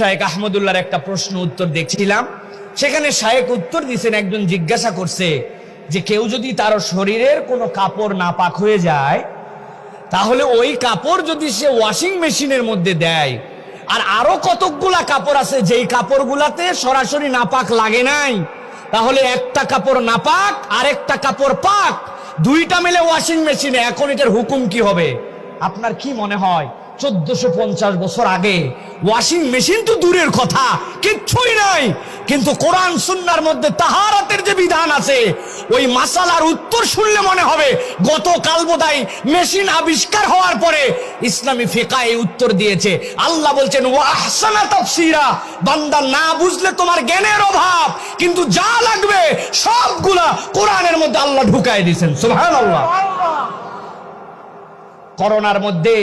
শায়েক আহমদুল্লাহর একটা প্রশ্ন উত্তর দেখছিলাম। সেখানে শায়েক উত্তর দিয়েছেন একজন জিজ্ঞাসা করছে যে কেউ যদি তার শরীরের কোনো কাপড় নাপাক হয়ে যায়, তাহলে ওই কাপড় যদি সে ওয়াশিং মেশিনের মধ্যে দেয়, আর আরও কতকগুলা কাপড় আছে যেই কাপড়গুলাতে সরাসরি নাপাক লাগে নাই, তাহলে একটা কাপড় নাপাক, আরেকটা কাপড় পাক, দুইটা মিলে ওয়াশিং মেশিনে এখন এটার হুকুম কি হবে? আপনার কি মনে হয়? চোদ্দশো পঞ্চাশ বছর আগে ওয়াশিং মেশিন তো দূরের কথা কিচ্ছুই নাই। কিন্তু কোরআন সুন্নার মধ্যে তাহারাতের যে বিধান আছে ওই মাসালার উত্তর শুনলে মনে হবে গতকাল বোধহয় মেশিন আবিষ্কার হওয়ার পরে ইসলামী ফিকা এই উত্তর দিয়েছে। আল্লাহ বলছেন ও আহসানা তাফসিরা। বান্দা না বুঝলে তোমার জ্ঞানের অভাব কিন্তু যা লাগবে সবগুলা কোরআনের মধ্যে আল্লাহ ঢুকায় দিয়েছেন। সুবহানাল্লাহ। করোনার মধ্যে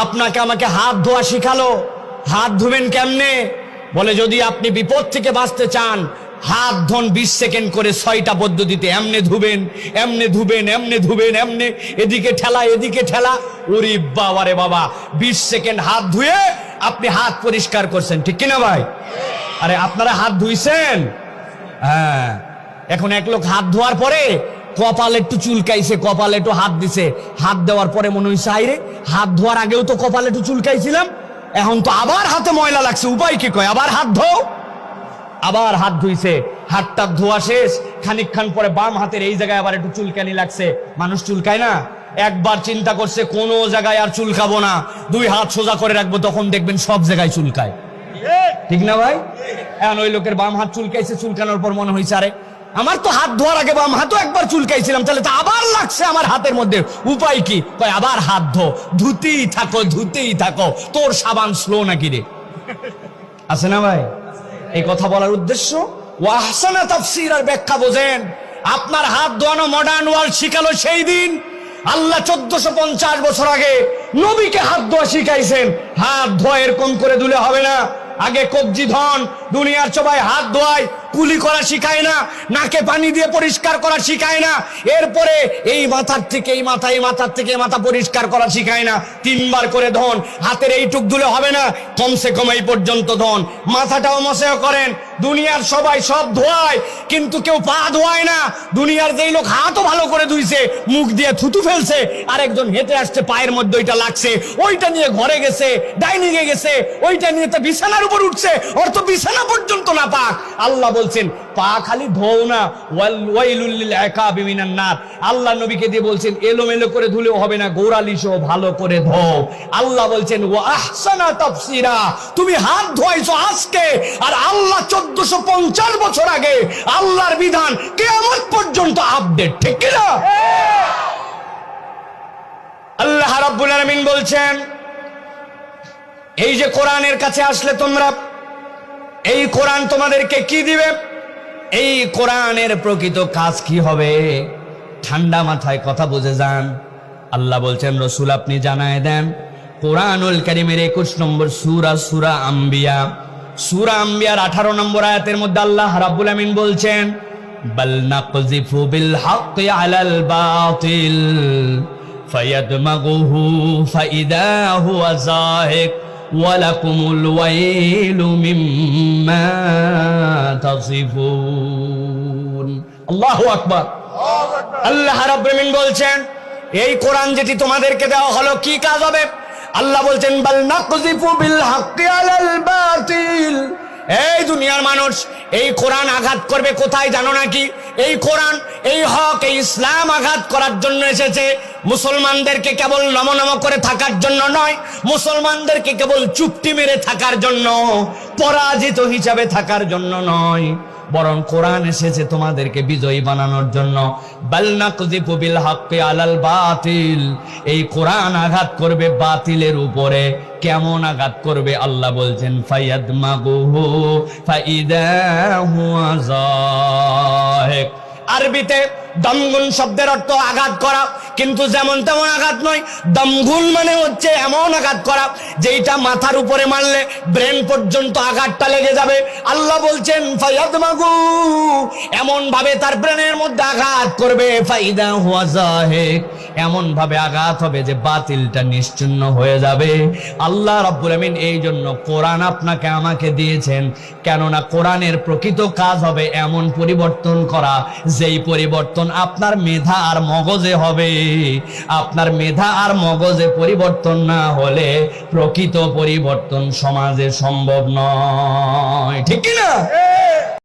আপনাকে আমাকে হাত ধোয়া শিখালো। হাত ধুবেন কেমনে? বলে, যদি আপনি বিপদ থেকে বাঁচতে চান, হাত ধন বিশ সেকেন্ড করে ছয়টা পদ্ধতিতে। এমনে ধুবেন এমনে ধুবেন এমনে ধুবেন, এমনে। এদিকে ঠেলা এদিকে ঠেলা। ওরে বাবারে বাবা, বিশ সেকেন্ড হাত ধুয়ে আপনি হাত পরিষ্কার করছেন। ঠিক কিনা ভাই? আরে, আপনারা হাত ধুইছেন? হ্যাঁ। এখন এক লোক হাত ধোয়ার পরে কপাল একটু চুলকাইছে, কপালে একটু হাত দিছে। হাত দেওয়ার পরে মনে হয়েছে আইরে, হাত ধোয়ার আগেও তো কপালে একটু চুলকাইছিলাম। এখন তো আবার হাতে ময়লা লাগছে, উপায় কি কয়? আবার হাত ধো আবার হাত ধুইছে। হাতটা ধোয়া শেষ, খানিকক্ষণ পরে বাম হাতের এই জায়গায় আবার একটু চুলকানি লাগছে। মানুষ চুলকায় না? একবার চিন্তা করছে, কোন জায়গায় আর চুলকাবো না। দুই হাত সোজা করে রাখব, তখন দেখবেন সব জায়গায় চুলকায়। ঠিক না ভাই? এখন ওই লোকের বাম হাত চুলকাইছে, চুলকানোর পর মনে হয়েছে আরে আমার তো হাত ধোয়ার আগে বাম হাতও একবার চুলকাইছিলাম, তাহলে তো আবার লাগছে আমার হাতের মধ্যে। উপায় কি? কয়, আবার হাত ধো। ধুতেই থাকো ধুতেই থাকো। তোর সাবান স্লো নাকি রে? আছে না ভাই? এই কথা বলার উদ্দেশ্য? ওয়াহসানা তাফসির আর ব্যাখ্যা বোঝেন, আপনার হাত ধোয়ানো মডার্ন ওয়ার্ল্ড শিখালো সেই দিন। আল্লাহ চোদ্দশো পঞ্চাশ বছর আগে নবীকে হাত ধোয়া শিখাইছেন। হাত ধোয়া এরকম করে দুলে হবে না। আগে কবজি ধন, দুনিয়ার সবাই হাত ধোয়ায়। কুলি করা শিখায় না, নাকে পানি দিয়ে পরিষ্কার করা শিখায় না, এরপরে এই মাথার থেকে, এই মাথা, এই মাথার থেকে মাথা পরিষ্কার করা শিখায় না, তিনবার করে ধন, হাতের এইটুক ধুলে হবে না, কমসে কম এই পর্যন্ত ধন। মাথাটাও মশেও করেন, দুনিয়ার সবাই সব ধোয়ায়, কিন্তু কেউ পা ধোয়ায় না, দুনিয়ার যেই লোক হাতও ভালো করে ধুইছে, মুখ দিয়ে থুতু ফেলছে, আরেকজন হেঁটে আসছে, পায়ের মধ্যে ওইটা লাগছে, ওইটা নিয়ে ঘরে গেছে ডাইনিং এ গেছে, ওইটা নিয়ে তো বিছানার উপর উঠছে, ওর তো বিছানা পর্যন্ত না পাক আল্লাহ বলছেন, পা খালি ধোও না আল্লাহ নবীকে দিয়ে বলছেন, এলোমেলো করে ধুলেও হবে না গোড়ালিশো ভালো করে ধোও। আল্লাহ বলছেন, ওয়া আহসানা তাফসিরা, তুমি হাত ধোয়াইছো আজকে, আর আল্লাহ চোদ্দশো পঞ্চাশ বছর আগে আল্লাহর বিধান কেমন পর্যন্ত আপডেট, ঠিক কিনা? আল্লাহ রাব্বুল আলামিন বলছেন, এই যে কোরআনের কাছে আসলে তোমরা এই কোরআন তোমাদেরকে কি দিবে? এই কোরআনের প্রকৃত কাজ কি হবে? ঠান্ডা মাথায় কথা বুঝে যান। আল্লাহ বলছেন, রসুল আপনি জানায় দেন, কোরআনুল করিমের একুশ নম্বর সুরা সুরা আম্বিয়া। সুরা আম্বিয়ার আঠারো নম্বর আয়াতের মধ্যে আল্লাহ রাব্বুল আমিন বলছেন হুয়া ওয়ালাকুমুল ওয়াইলু মিম্মা তাসিফুন। আল্লাহু আকবার। আল্লাহ রাব্বুল আমিন বলছেন, এই কোরআন যেটি তোমাদেরকে দেওয়া হলো, কি কাজ হবে? আল্লাহ বলছেন, বাল নাকজিফু বিল হাক্কি আলাল বাতিল। এই দুনিয়ার মানুষ, এই কোরআন আঘাত করবে কোথায় জানো নাকি? এই কোরআন, এই হক, এই ইসলাম আঘাত করার জন্য এসেছে। মুসলমানদেরকে কেবল নমনম করে থাকার জন্য নয়, মুসলমানদেরকে কেবল চুক্তি মেরে থাকার জন্য, পরাজিত হিসাবে থাকার জন্য নয়। বরং কোরআন এসেছে তোমাদেরকে বিজয়ী বানানোর জন্য। বালনা কুজিফু বিল হাক্কি আলাল বাতিল। এই কোরআন আঘাত করবে বাতিলের উপরে। কেমন আঘাত করবে আল্লাহ বলছেন ফাইয়াদ মাগুহু ফাইদা হুয়া আরবিতে দমগুন শব্দের অর্থ আঘাত করা। কিন্তু যেমন তেমন আঘাত নয় দমগুন মানে হচ্ছে এমন আঘাত করা, যেইটা মাথার উপরে মারলে ব্রেন পর্যন্ত আঘাতটা লেগে যাবে। আল্লাহ বলছেন, ফায়াদমাগু এমন ভাবে তার ব্রেনের মধ্যে আঘাত করবে। ফাইদা হুয়া জাহেক এমন ভাবে আঘাত হবে যে বাতিলটা নিশ্চিন্ন হয়ে যাবে। আল্লাহ রাব্বুল আমিন এই জন্য কোরআন আপনাকে আমাকে দিয়েছেন, কেননা কোরআনের প্রকৃত কাজ হবে এমন পরিবর্তন করা, যেই পরিবর্তন আপনার মেধা আর মগজে হবে। আপনার মেধা আর মগজে পরিবর্তন না হলে প্রকৃত পরিবর্তন সমাজে সম্ভব নয়। ঠিক না